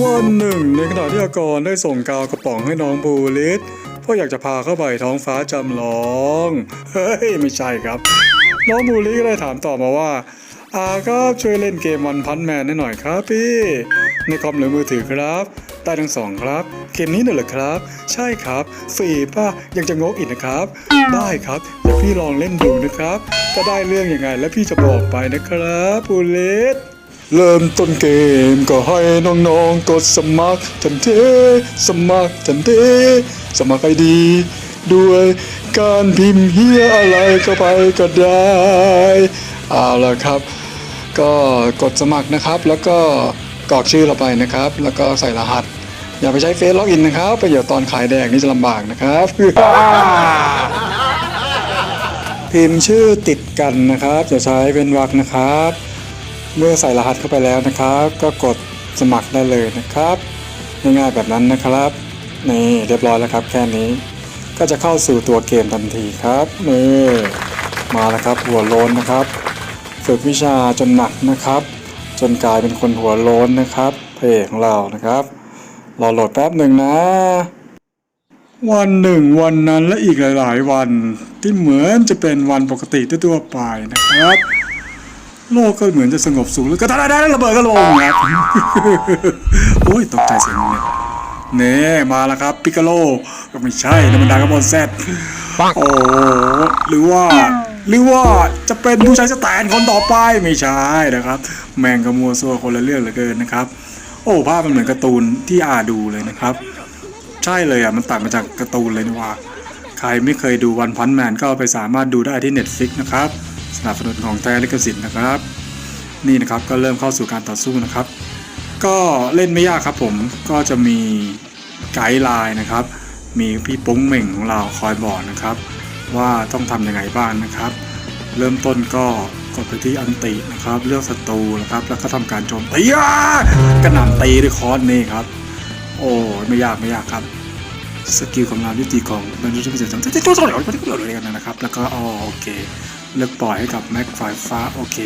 วันหนึ่ง ในขณะที่อากรได้ส่งกาวกระป๋องให้น้องบูลิสเพราะอยากจะพาเข้าไปท้องฟ้าจำลอง เฮ้ย ไม่ใช่ครับ น้องบูลิสก็ได้ถามต่อมาว่า อาครับช่วยเล่นเกมวันพันแมนให้หน่อยครับพี่ ในคอมหรือมือถือครับได้ทั้งสองครับ เกมนี้น่ะเหรอครับ ใช่ครับฟรีป่ะยังจะงกอีกนะครับ ได้ครับเดี๋ยวพี่ลองเล่นดูนะครับก็ได้เรื่องยังไงแล้วพี่จะบอกไปนะครับบูลิส เริ่มต้นเกมก็ให้น้องๆ กดสมัครทันทีสมัครทันทีสมัครไอดี ด้วยการพิมพ์เฮียอะไรก็ไปก็ได้เอาละครับ ก็กดสมัครนะครับ แล้วก็กรอกชื่อเราไปนะครับ แล้วก็ใส่รหัส อย่าไปใช้เฟซล็อกอินนะครับไปเดี๋ยวตอนขายแดกนี่จะลำบากนะครับ พิมพ์ชื่อติดกันนะครับจะใช้เป็นวรรคนะครับ เมื่อใส่รหัสเข้าไปแล้วนะครับ ก็กดสมัครได้เลยนะครับ ง่ายๆแบบนั้นนะครับนี่เรียบร้อยแล้วครับ แค่นี้ ก็จะเข้าสู่ตัวเกมทันทีครับนี่มาแล้วครับหัวโล้นนะครับ ฝึกวิชาจนหนักนะครับ จนกลายเป็นคนหัวโล้นนะครับเพลของเรานะครับรอโหลดแป๊บหนึ่งนะวันหนึ่งวันนั้นและอีกหลาย ๆ วันที่เหมือนจะเป็นวันปกติทั่วๆไปนะครับ โลกก็เหมือนจะสงบสุขแล้วก็ได้ได้ระเบิดก็ลงครับโอ้ยตกใจเสียงเนี่ยเน่มาแล้วครับปิกาโลก็ไม่ใช่นะมันดากระบอลแซดโอ้หรือว่าหรือว่าจะเป็นผู้ใช้สแตนคนต่อไปไม่ใช่นะครับ แมงกะมัวซัวคนละเรื่องเหลือเกินนะครับ โอ้ภาพมันเหมือนการ์ตูนที่อาดูเลยนะครับ ใช่เลยอะมันตัดมาจากการ์ตูนเลยนี่ว่า ใครไม่เคยดูวันพันแมนก็ไปสามารถดูได้ที่ Netflix นะครับ สนับสนุนของแท้ลิขสิทธิ์นะครับ นี่นะครับก็เริ่มเข้าสู่การต่อสู้นะครับ ก็เล่นไม่ยากครับผมก็จะมีไกด์ไลน์นะครับ มีพี่ปุ้งเหม่งของเราคอยบอกนะครับ ว่าต้องทำยังไงบ้างนะครับ เริ่มต้นก็กดไปที่อันตินะครับ เลือกศัตรูนะครับ แล้วก็ทำการโจมตีกระหน่ำตีด้วยคอร์สนี่ครับ โอ้ไม่ยากไม่ยากครับสกิลของเรายุติของบรรลุที่เป็นสังเกตตัวต่อยมันก็เลยกันนะครับ แล้วก็อ๋อโอเค เลือกปล่อยให้กับแม็กฝ่ายฟ้าโอเค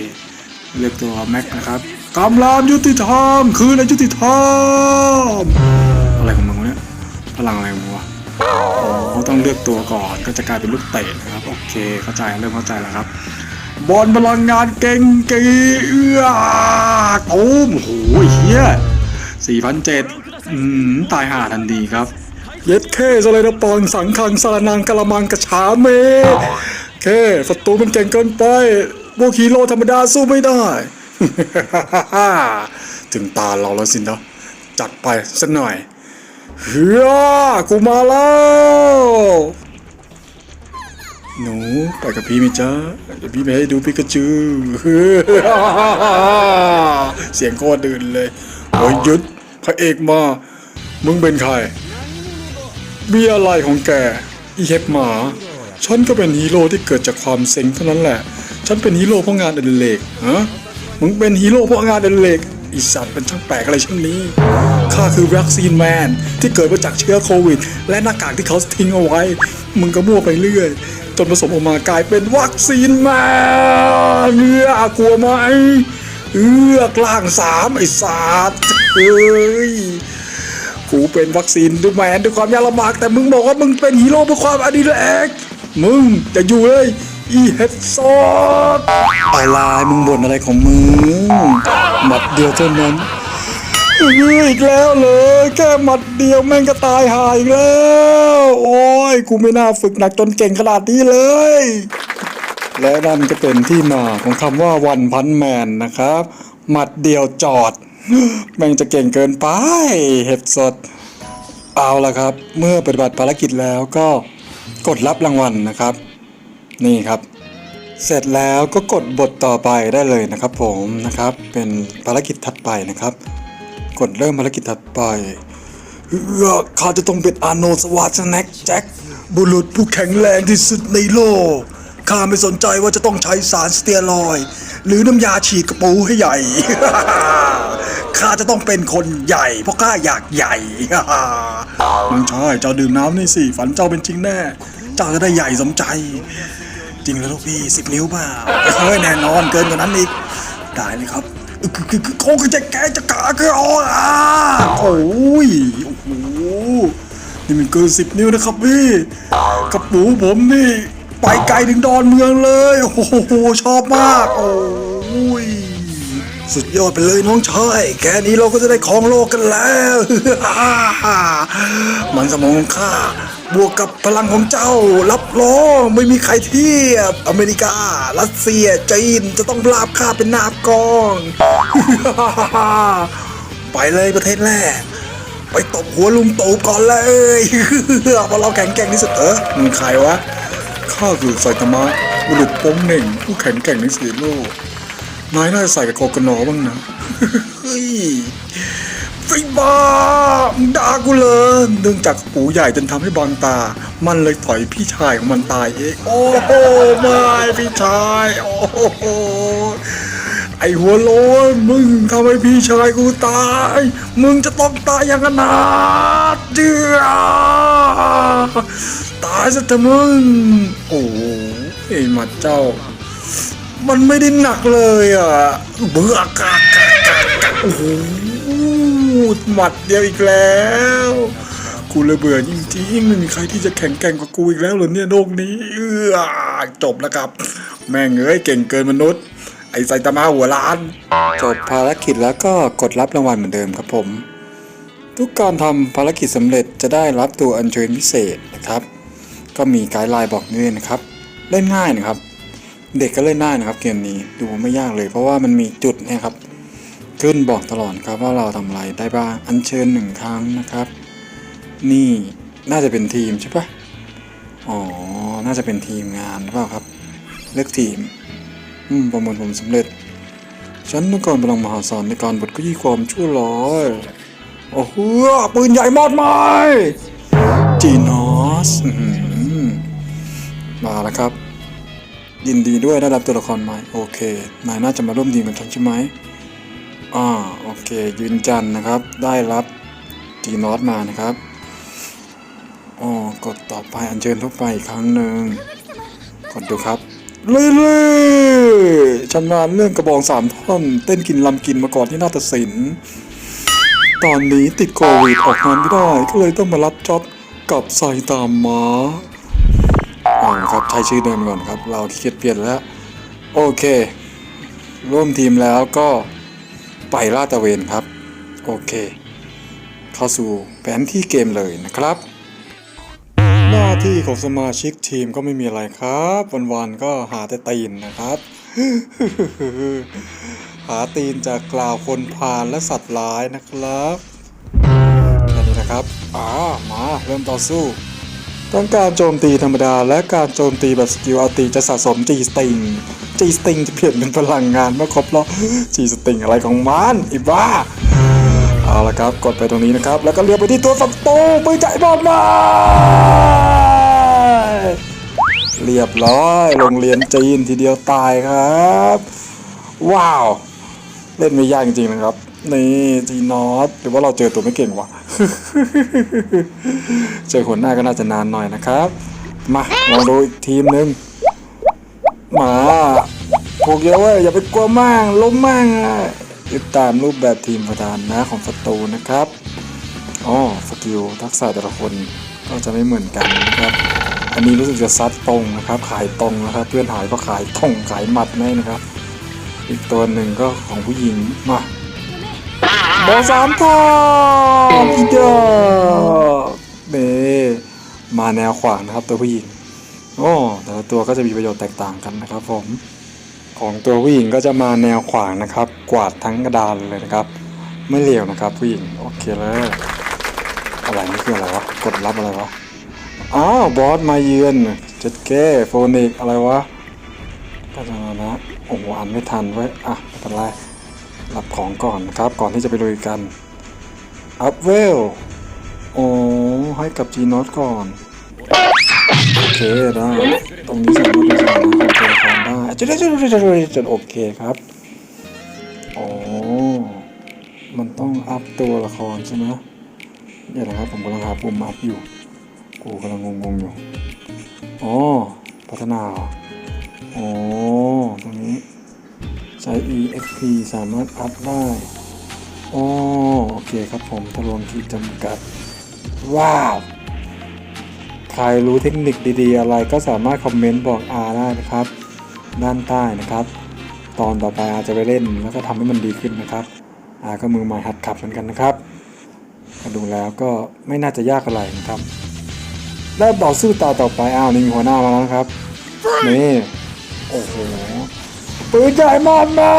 เลือกตัวแม็กนะครับกำลังยุติธรรมคือในยุติธรรมอะไรของมึงเนี่ยพลังอะไรของมึงวะอ๋อต้องเลือกตัวก่อนก็จะกลายเป็นลูกเตะนะครับโอเคเข้าใจเริ่มเข้าใจแล้วครับ บอลพลังงานเก่งกีเอื้อตูมโอ้โหเฮียสี่พันเจ็ดอืมตายห่าทันทีครับ เย็ดเคสอะไรนะปอนสังคังสารนังกะละมังกระฉาเม แค่ศัตรูมันเก่งเกินไปพวกฮีโร่ธรรมดาสู้ไม่ได้ ถึงตาเราแล้วสินะจัดไปสักหน่อยเฮียกูมาแล้วหนูไปกับพี่ไหมจ๊ะเดี๋ยวพี่ไปให้ดูปิกาจูเสียงโคตรดื่นเลยโอ้ยหยุดพระเอกมา มึงเป็นใครมีอะไรของแก อีเห็บหมา ฉันก็เป็นฮีโร่ที่เกิดจากความเซ็งเท่านั้นแหละ ฉันเป็นฮีโร่เพราะงานอดิเรกฮะมึงเป็นฮีโร่เพราะงานอดิเรกอีสัตว์เป็นช่างแปลกอะไรเช่นนี้ข้าคือวัคซีนแมนที่เกิดมาจากเชื้อโควิด และหน้ากากที่เขาทิ้งเอาไว้ มึงก็มั่วไปเรื่อย จนผสมออกมากลายเป็นวัคซีนแมนเนื้อกลัวไหมเอือกล่างสามไอ้สัตว์เอ้ยกูเป็นวัคซีนด้วยแมนด้วยความยากลำบากแต่มึงบอกว่ามึงเป็นฮีโร่เพื่อความอดิเรก มึงจะอยู่เลยอีเฮดซอดอะไรมึงบ่นอะไรของมึงหมัดเดียวเท่านั้นเอ้ยอีกแล้วเลย แค่หมัดเดียวแม่งก็ตายหายอีกแล้ว โอ้ยกูไม่น่าฝึกหนักจนเก่งขนาดนี้เลย และนั่นก็เป็นที่มาของคำว่าวันพันแมนนะครับ หมัดเดียวจอด แม่งจะเก่งเกินไป เห็บสด เอาละครับ เมื่อปฏิบัติภารกิจแล้วก็ กดรับรางวัลนะครับ นี่ครับ เสร็จแล้วก็กดบทต่อไปได้เลยนะครับ ผมนะครับเป็นภารกิจถัดไปนะครับ กดเริ่มภารกิจถัดไปเฮ้อข้าจะต้องเป็นอาโนสวาสแน็กแจ็คบุรุษผู้แข็งแรงที่สุดในโลกข้าไม่สนใจว่าจะต้องใช้สารสเตียรอย หรือน้ำยาฉีดกระปูให้ใหญ่ ข้าจะต้องเป็นคนใหญ่ เพราะข้าอยากใหญ่น้องชายเจ้าดื่มน้ำนี่สิ ฝันเจ้าเป็นจริงแน่ เจ้าจะได้ใหญ่สมใจ จริงแล้วลูกพี่สิบนิ้วเปล่าเฮ้ยแน่นอนเกินกว่านั้นอีก ได้เลยครับคือคือโคงจะแกจะกาคืออออะโอ้ยโอ้โหนี่มันเกินสิบนิ้วนะครับพี่กระปูผมนี่ไปไกลถึงดอนเมืองเลย โอ้โหชอบมากโอ้ สุดยอดไปเลยน้องชาย แค่นี้เราก็จะได้ครองโลกกันแล้ว มันสมองของข้า บวกกับพลังของเจ้า รับรองไม่มีใครเทียบ อเมริกา รัสเซีย จีน จะต้องปราบข้าเป็นนาบกอง ไปเลยประเทศแรก ไปตบหัวลุงตูก่อนเลยเพราะเราแข็งแกร่งที่สุดเออมึงใครวะ ข้าคือไซตามะบุรุษโป้งเหน่งผู้แข็งแกร่งในสีโลก นายน่าจะใส่กับโคกนอบ้างนะเฮ้ยไอ้บ้ามด่ากูเลยเนื่องจากปูใหญ่จนทำให้บางตา มันเลยต่อยพี่ชายของมันตายเองโอ้โหไม่พี่ชาย โอ้โหไอหัวโลนมึงทำให้พี่ชายกูตาย มึงจะต้องตายอย่างนาเดือตายซะเถอะมึง โอ้โหไอหมัดเจ้า มันไม่ได้หนักเลยอะเบื่อกากากากาโอ้โหหมัดเดียวอีกแล้ว กูเลยเบื่อจริงๆไม่มีใครที่จะแข็งแกร่งกว่ากูอีกแล้วเหรอเนี่ยโลกนี้เออจบแล้วครับ แม่งเอ้ยเก่งเกินมนุษย์ ไอ้ไซตามะหัวล้าน จบภารกิจแล้วก็กดรับรางวัลเหมือนเดิมครับผม ทุกการทำภารกิจสำเร็จจะได้รับตัวอัญเชิญพิเศษนะครับ ก็มีไกด์ไลน์บอกด้วยนะครับ เล่นง่ายนะครับ เด็กก็เล่นได้นะครับ เกมนี้ดูไม่ยากเลย เพราะว่ามันมีจุดนะครับ ขึ้นบอกตลอดครับว่าเราทำอะไรได้บ้างอัญเชิญหนึ่งครั้งนะครับ นี่น่าจะเป็นทีมใช่ปะอ๋อ น่าจะเป็นทีมงานหรือเปล่าครับ เลือกทีม อืม ประมินผมสำเร็จ ฉันต้องการพลังมหาศาลในการบดขยี้ความชั่วร้ายโอ้โหปืนใหญ่มอดไหมจีนอสอื้อหือมาแล้วครับ ยินดีด้วยได้รับตัวละครใหม่โอเคนายน่าจะมาร่วมทีมกับฉันใช่ไหมอ่าโอเค ยืนจันนะครับ ได้รับจีนอสมานะครับอ๋อกดต่อไปอัญเชิญทุกไปอีกครั้งหนึ่งกดดูครับเรื่อยๆชำนาญเรื่องกระบองสามท่อนเต้นกินลำกินมาก่อนที่นาฏศิลป์ตอนนี้ติดโควิดออกงานไม่ได้ ก็เลยต้องมารับจ็อบกับไซตามมา ครับ ใช้ชื่อเดิมก่อนครับ เราขี้เกียจเปลี่ยนแล้ว โอเค ร่วมทีมแล้วก็ไปลาดตะเวนครับ โอเค เข้าสู่แผนที่เกมเลยนะครับ หน้าที่ของสมาชิกทีมก็ไม่มีอะไรครับ วันๆก็หาแต่ตีนนะครับ หาตีนจากกล่าวคนพาลและสัตว์ร้ายนะครับแค่นี้นะครับ อ่า มาเริ่มต่อสู้ ต้งการโจมตีธรรมดา และการโจมตีแบบสกิลอัลตีจะสะสม G Sting G Sting จะเปลี่ยนเป็นพลังงานเมื่อครบรอบ G Sting อะไรของมันอีบ้าเอาละครับกดไปตรงนี้นะครับ แล้วก็เลี้ยวไปที่ตัวศัตรูปืนใจบอดมาเรียบร้อยโรงเรียนจีนทีเดียวตายครับ ว้าว เล่นไม่ยากจริงๆนะครับ นี่จีนอตหรือว่าเราเจอตัวไม่เก่งวะ เจอคนหน้าก็น่าจะนานหน่อยนะครับ มาลองดูอีกทีมหนึ่งมาถูกเยอะเว้ยอย่าไปกลัวมากล้มมากอะติดตามรูปแบบทีมประธานนะของศัตรูนะครับอ๋อสกิลทักษะแต่ละคนก็จะไม่เหมือนกันนะครับ อันนี้รู้สึกจะซัดตรงนะครับ ขายตรงนะครับ เพื่อนหายก็ขายท่งขายหมัดแน่นะครับ อีกตัวหนึ่งก็ของผู้หญิงมา บอสามทองอีเดอเบมาแนวขวางนะครับตัวผู้หญิง โอ้แต่ละตัวก็จะมีประโยชน์แตกต่างกันนะครับผม ของตัวผู้หญิงก็จะมาแนวขวางนะครับ กวาดทั้งกระดานเลยนะครับ ไม่เลวนะครับ ผู้หญิง โอเคเลยอะไรนี่คืออะไรวะ กดรับอะไรวะ อ้าว บอสมาเยือนเจ็ดเก้โฟนิกอะไรวะก็จะมานะ โอ้โห อ่านไม่ทันไว้ อะไม่เป็นไร รับของก่อนนะครับ ก่อนที่จะไปลุยกัน อัพเวล โอ้ให้กับจีนอตก่อน โอเคได้ ตรงนี้สามารถดูสถานะของตัวละครได้จะได้จะได้จะได้จะโอเคครับ โอ้ มันต้องอัพตัวละครใช่ไหมเดี๋ยวนะครับ ผมกำลังหาปุ่มอัพอยู่กูกำลังงงๆอยู่ อ๋อ พัฒนาอโอ้ตรงนี้ ช้ EXP สามารถอัพได้โอโอเคครับผมทะลวงขีดจำกัด ว้าว ใครรู้เทคนิคดีๆ อะไรก็สามารถคอมเมนต์บอกอาได้นะครับ ด้านใต้นะครับ ตอนต่อไปอาจะไปเล่นแล้วก็ทำให้มันดีขึ้นนะครับอาก็มือใหม่หัดขับเหมือนกันนะครับดูแล้วก็ไม่น่าจะยากอะไรนะครับ แล้วต่อสู้ตาต่อไปอ้าวนี่มีหัวหน้ามาแล้วนะครับนี่โอ้โห ปืนใหญ่มากมา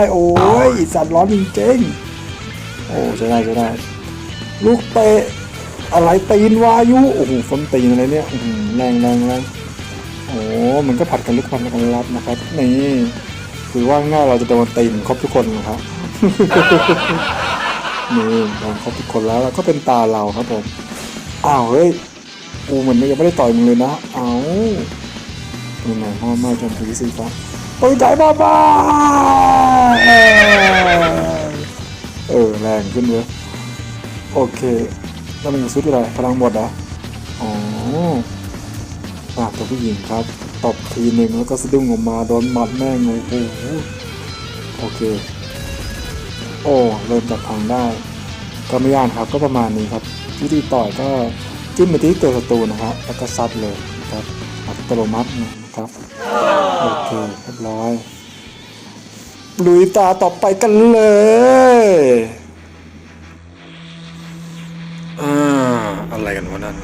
ยโอ้ยสัตว์ร้อนจริงๆโอ้ใช่ได้ใช่ได้ลูกเตะอะไรตีนวายุโอ้โหฟนตีนอะไรเนี่ยอื้อหือแรงแรงแรงโอ้มันก็ผัดกันลุกผัดกันรับนะครับนี่คือว่าง่ายเราจะโดนตีนครบทุกคนนะครับนี่โดนครบทุกคนแล้วแล้วก็เป็นตาเราครับผมอ้าวเฮ้ยกูเหมือนยังไม่ได้ต่อยมึงเลยนะ เอ้าเป็นไงพ่อมาจนถึงสิครับโอ้ยใจบ้าบ้าเออแรงขึ้นเว้ยโอเคแล้วมันสุดอะไรพลังหมดเหรออ๋อปากตัวผู้หญิงครับตบทีหนึ่งแล้วก็สะดุ้งออกมาโดนหมัดแม่งูโอ้โหโอเค โอ้เริ่มจับทางได้ ก็ไม่ยากครับก็ประมาณนี้ครับ วิธีต่อยก็จิ้มไปที่ตัวศัตรูนะครับ แล้วก็ซัดเลยนะครับอัตโนมัตินะ ครับ โอเคเรียบร้อยลุยตาต่อไปกันเลยอ่าอะไรกันวะนั่น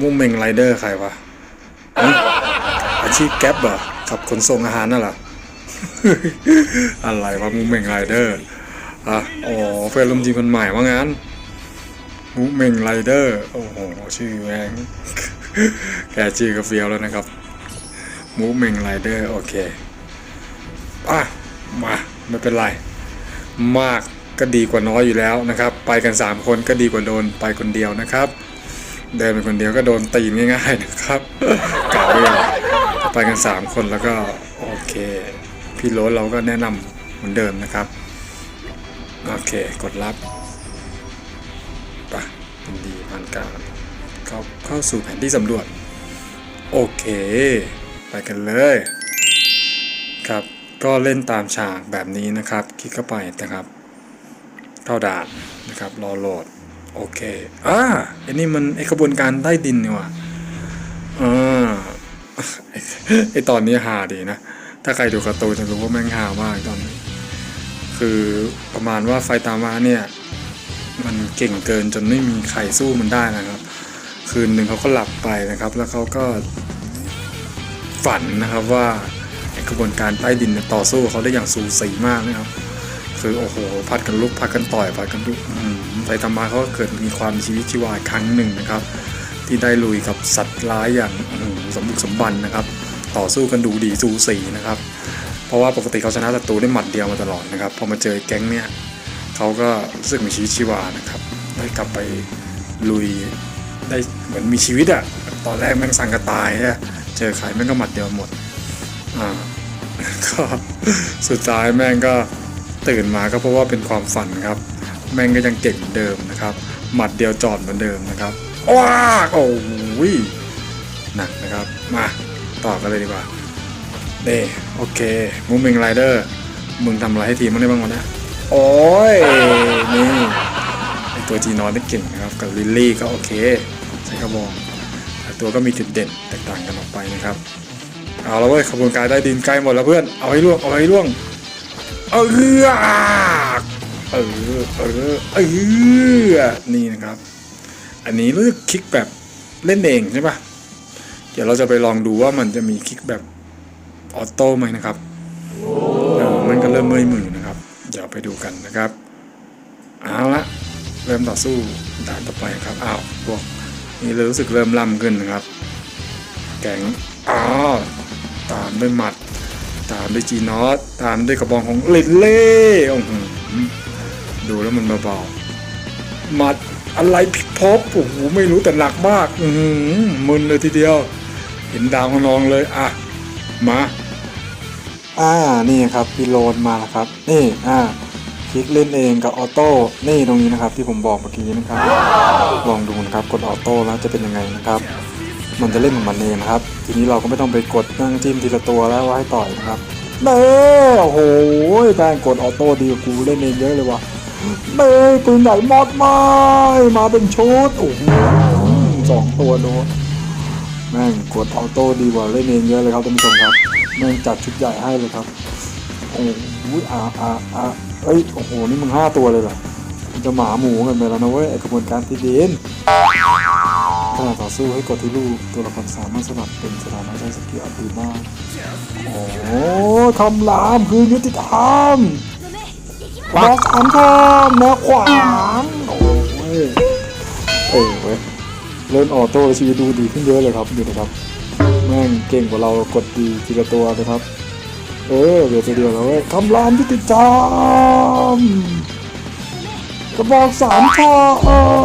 มุ่งเมงไรเดอร์ใครวะอาชีพแก๊ปเหรอขับขนส่งอาหารน่ะเหรออะไรวะมุ่งเมงไรเดอร์อะอ๋อเพื่อนร่วมทีคนใหม่ว่างั้นมูเมงไรเดอร์ โอ้โห ชื่อแม่งแกชื่อก็เฟี้ยวแล้วนะครับ มูเมงไรเดอร์โอเคอะมาไม่เป็นไร มากก็ดีกว่าน้อยอยู่แล้วนะครับ ไปกัน 3 คนก็ดีกว่าโดนไปคนเดียวนะครับ เดินไปคนเดียวก็โดนตีง่ายๆนะครับกล่าวไว้เลยไปกัน 3 คนแล้วก็ โอเค พี่โรสเราก็แนะนำเหมือนเดิมนะครับ โอเค กดรับปะยินดีผ่านการเข้าเข้าสู่แผนที่สำรวจ โอเค ไปกันเลยครับก็เล่นตามฉากแบบนี้นะครับ คลิกเข้าไปนะครับ เข้าด่านนะครับ รอโหลด โอเคอ่าอันนี้มันไอขบวนการใต้ดินนี่ว่ะอ่าไอ้ไอตอนนี้ฮาดีนะ ถ้าใครดูการ์ตูนจะรู้ว่าแม่งฮามากตอนนี้ คือประมาณว่าไฟตามาเนี่ย มันเก่งเกินจนไม่มีใครสู้มันได้นะครับ คืนหนึ่งเขาก็หลับไปนะครับ แล้วเขาก็ ฝันนะครับว่ากระบวนการใต้ดินต่อสู้เขาได้อย่างสูสีมากนะครับ คือโอ้โหพัดกันลุกพัดกันต่อยพัดกันลุกไฟตามาเขาก็เกิดมีความชีวิตชีวาครั้งหนึ่งนะครับ ที่ได้ลุยกับสัตว์ร้ายอย่างสมบุกสมบันนะครับ ต่อสู้กันดูดีสูสีนะครับ เพราะว่าปกติเขาชนะศัตรูได้หมัดเดียวมาตลอดนะครับพอมาเจอแก๊งเนี่ยเขาก็รู้สึกมีชีวิตชีวานะครับได้กลับไปลุยได้เหมือนมีชีวิตอะตอนแรกแม่งสั่งกระตายอะ เจอใครแม่งก็หมัดเดียวหมดอ่าก็สุดท้ายแม่งก็ตื่นมาก็เพราะว่าเป็นความฝันครับ แม่งก็ยังเก่งเหมือนเดิมนะครับ หมัดเดียวจอดเหมือนเดิมนะครับว้าโอ้ยหนักนะครับมาต่อกันเลยดีกว่าเด้โอเคมูมิงไรเดอร์มึงทำอะไรให้ทีมมันได้บ้างวะเนี่ยโอ้ยนี่ไอตัวจีนอนได้เก่งนะครับ กับลิลลี่ก็โอเค ใช้กระบอก ตัวก็มีจุดเด่นแตกต่างกันออกไปนะครับ เอาแล้วเว้ยขบวนการได้ดินใกล้หมดแล้วเพื่อน เอาให้ล่วง เอาให้ล่วง เออเออเออเออนี่นะครับ อันนี้รู้สึกคลิกแบบเล่นเองใช่ปะเดี๋ยวเราจะไปลองดูว่ามันจะมีคลิกแบบออโต้ไหมนะครับเออมันก็เริ่มเมื่อยมือนะครับ เดี๋ยวไปดูกันนะครับ เอาละเริ่มต่อสู้ด่านต่อไปครับ อ้าวพวก นี่เรู้สึกเริ่มล่ำขึ้นนะครับแก๊งอ้าตามด้วยหมัด ตามด้วยจีนอสตามด้วยกระบองของเลดเล่โอ้โหดูแล้วมันเบาๆหมัดอะไรพิกพบโอ้โหไม่รู้แต่หนักมาก อือหือมึนเลยทีเดียว เห็นดาวของน้องเลยอะมาอ่านี่ครับพี่โลนมาแล้วครับ นี่อ่า คลิกเล่นเองกับออโต้นี่ตรงนี้นะครับที่ผมบอกเมื่อกี้นะครับลองดูนะครับกดออโต้แล้วจะเป็นยังไงนะครับมันจะเล่นของมันเองนะครับ ทีนี้เราก็ไม่ต้องไปกดนั่งจิ้มทีละตัวแล้วว่าให้ต่อยนะครับเน่โอ้โหแม่งกดออโต้ดีกว่ากูเล่นเองเยอะเลยว่ะเน่ปืนใหญ่มอดไม้มาเป็นชุดโอ้โหสองตัวโดนแม่งกดออโต้ดีกว่าเล่นเองเยอะเลยครับท่านผู้ชมครับแม่งจัดชุดใหญ่ให้เลยครับโอ้โหอ่าอ่าอ่า เอ้ย โอ้โห นี่มึงห้าตัวเลยเหรอมันจะหมาหมูกันไปแล้วนะเว้ยไอกระบวนการที่ดินขณะต่อสู้ให้กดที่ลูกตัวละครสามารถสลับเป็นสถานะได้สกิลอัพดีมากโอ้โหคำรามคือยุติธรรมบล็อกสามคำแนวขวางโอ้ยเออเว้ยเล่นออโต้ชีวิตดูดีขึ้นเยอะเลยครับดูนะครับ แม่งเก่งกว่าเรากดดีทีละตัวนะครับ เออเดี๋ยวตัวเดียวแล้วเว้ยคำรามยุติธรรมกระบอกสามทอ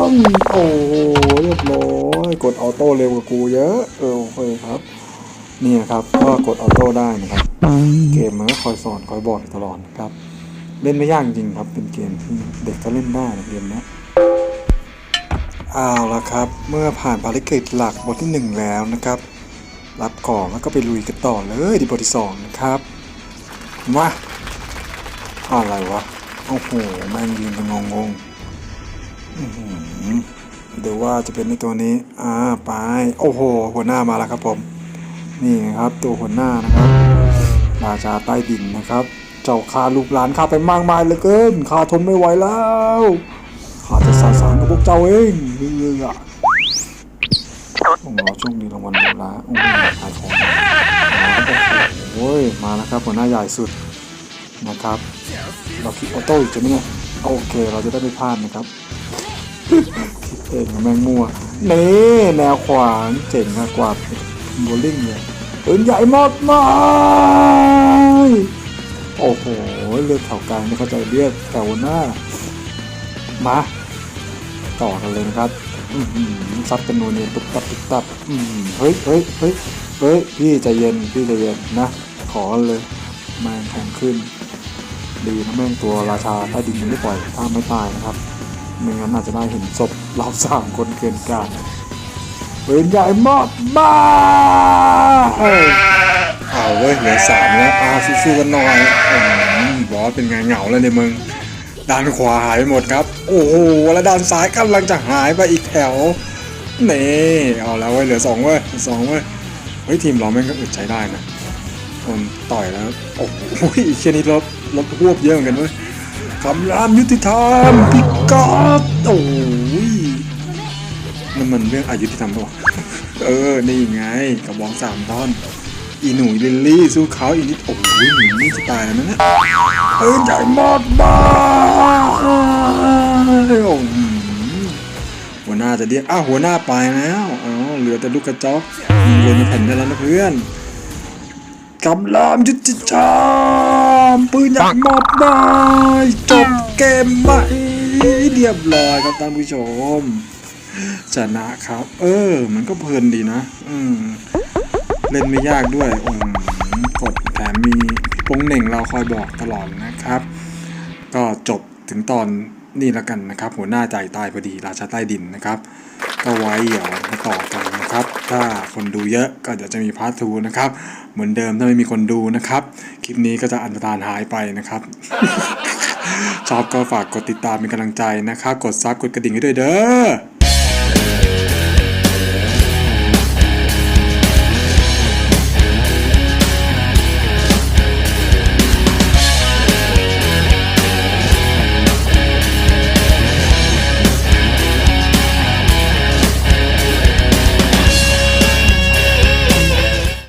งโอ้เรียบร้อยกดออโต้เร็วกว่ากูเยอะเออโอเคครับนี่นะครับก็กดออโต้ได้นะครับ เกมมันก็คอยสอนคอยบอกตลอดครับ เล่นไม่ยากจริงครับ เป็นเกมที่เด็กก็เล่นได้นะเกมนี้เอาละครับ เมื่อผ่านภารกิจหลักบทที่หนึ่งแล้วนะครับ รับของแล้วก็ไปลุยกันต่อเลยที่บทที่สองนะครับ มาอะไรวะ โอ้โหแม่งยืนกันงงงๆอื้อหือเดี๋ยวว่าจะเป็นในตัวนี้ อ่า ไป โอ้โห หัวหน้ามาแล้วครับผม นี่ครับ ตัวหัวหน้านะครับ ราชาใต้ดินนะครับ เจ้าข้าลูกหลานข้าไปมากมายเหลือเกิน ข้าทนไม่ไหวแล้ว ข้าจะสาสางกับพวกเจ้าเองเรื่อยๆอะโอ้โหช่วงนี้รางวัลเวลาโอ้โหขายของ โอ้ย มาแล้วครับหัวหน้าใหญ่สุดนะครับ เราคลิกออโต้อีกจะไหมเนี่ยโอเคเราจะได้ไม่พลาดนะครับคลิกเองแมงมัวนี่แนวขวางเจ๋งมากกว่าโบลิ่งเลยปืนใหญ่มากมายโอ้โหเลือดแถวกลางไม่เข้าใจเลือดแถวหน้า มา ต่อกันเลยนะครับซัดกันนัวเนี่ยตุบตับตุบตับเฮ้ยเฮ้ยเฮ้ย เฮ้ย พี่ใจเย็น พี่ใจเย็นนะ ขอเลยแมงของขึ้น ดีนะแม่งตัวราชาใต้ดินยังไม่ปล่อย ถ้าไม่ตายนะครับไม่งั้นอาจจะได้เห็นศพเราสามคนเกินกาดเป็นใหญ่มากบ้าเอ้ยเอาเว้ยเหลือสามแล้วอาสู้ๆกันหน่อยบอสเป็นไงเหงาแล้วเนี่ยมึงด้านขวาหายไปหมดครับ โอ้โหแล้วด้านซ้ายกำลังจะหายไปอีกแถวนี่เอาแล้วเว้ยเหลือสองเว้ยสองเว้ย เฮ้ยทีมเราแม่งก็อึดใจได้นะโดนต่อยแล้วโอ้โหเช่นนี้รถรถพวบเยอะเหมือนกันเว้ยคำรามยุติธรรมพิกาตโอ้ยนั่นมันเรื่องอายุติธรรมปะวะเออ นี่ไงกระบองสามท่อน อีหนุ่ยลิลลี่สู้เขาอีนิดโอ้ยหนุ่ยนี่จะตายแล้วนะเนี่ยเออใหญ่มากบ้าโอ้โหหัวหน้าจะเรียกอ้าวหัวหน้าไปแล้วอ๋อ เหลือแต่ลูกกระจอกยิงโดนในแผ่นได้แล้วนะเพื่อนกำลามยุติธรรมปืนใหญ่มอบได้จบเกมไปเรียบร้อยครับท่านผู้ชมชนะครับ เออ มันก็เพลินดีนะ อืมเล่นไม่ยากด้วยอืมกดแถมมีพี่โป้งเหน่งเราคอยบอกตลอดนะครับ ก็จบถึงตอน นี่ละกันนะครับ หัวหน้าใจตายพอดีราชาใต้ดินนะครับ ก็ไว้เดี๋ยวมาต่อกันนะครับ ถ้าคนดูเยอะก็เดี๋ยวจะมีพาร์ททูนะครับ เหมือนเดิมถ้าไม่มีคนดูนะครับ คลิปนี้ก็จะอันตรธานหายไปนะครับ ชอบก็ฝากกดติดตามเป็นกำลังใจนะครับ กดซับกดกระดิ่งให้ด้วยเด้อ